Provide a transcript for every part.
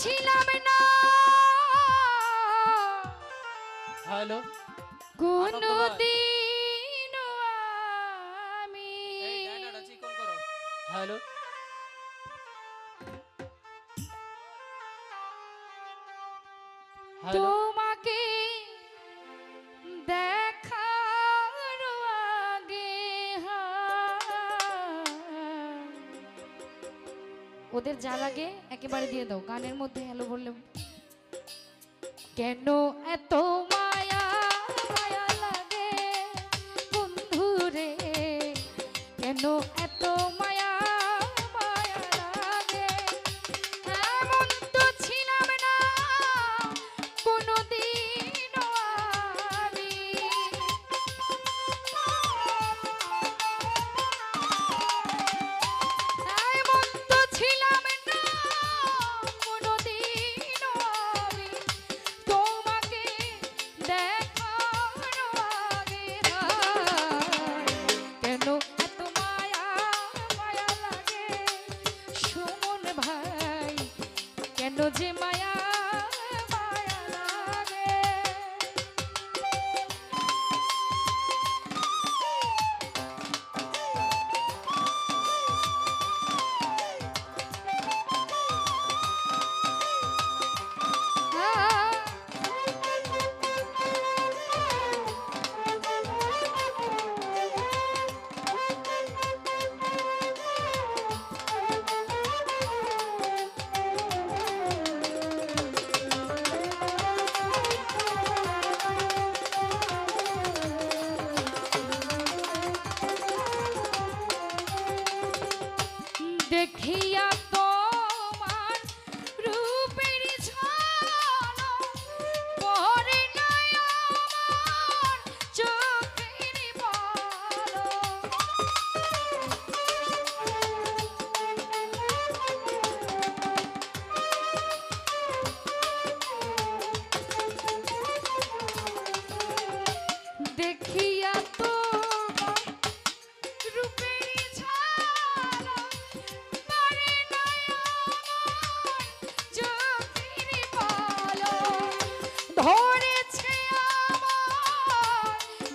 ছিলাম না। হ্যালো। কোনদিন আমি হ্যালো। হ্যালো। ওদের যা লাগে একেবারে দিয়ে দাও। গানের মধ্যে হ্যালো বললে কেন এত মায়া মায়া লাগে বন্ধুরে? কেন এত মায়া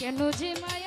কেন যে মায়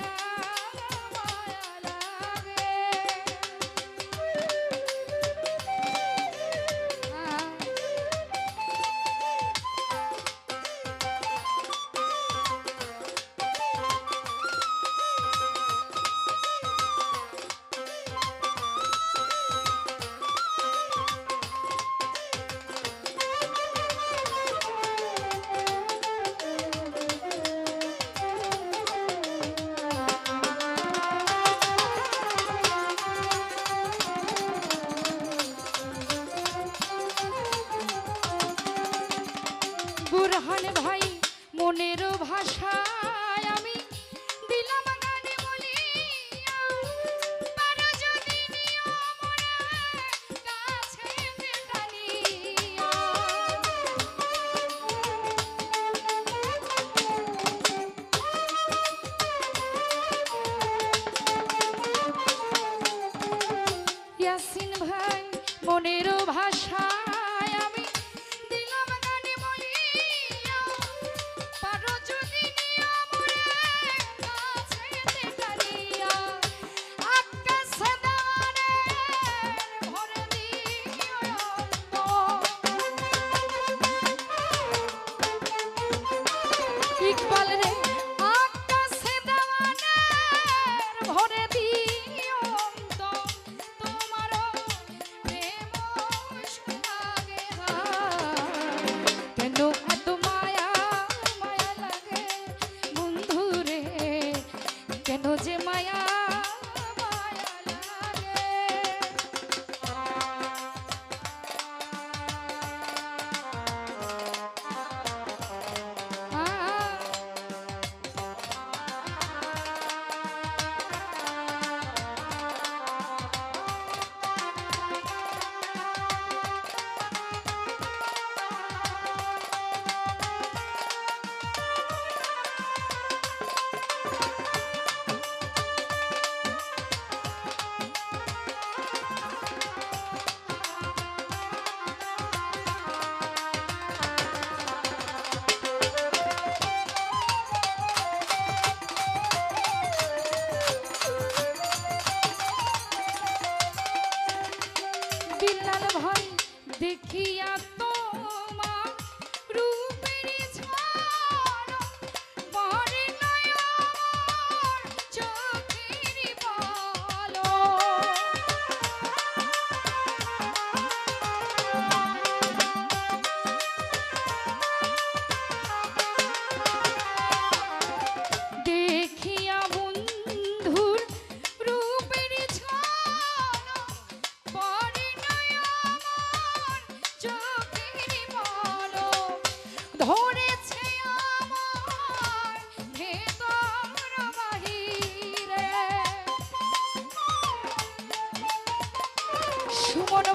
কেন যে মায়া?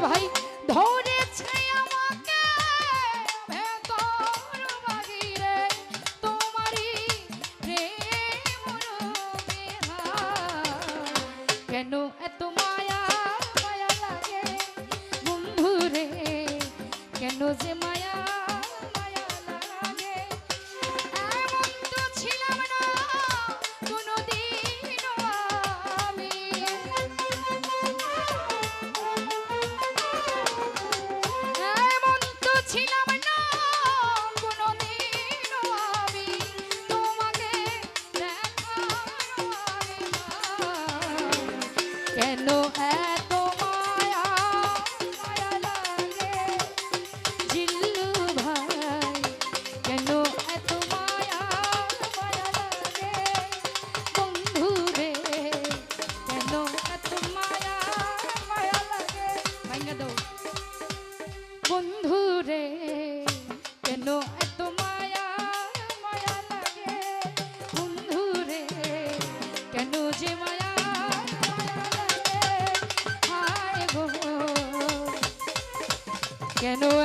ভাই, ধরেছে আমাকে। ভেতর বাগিরে তোমারি প্রেম কেন এত মায়া মায়া লাগে বন্ধুরে? কেন যে মায়া Que no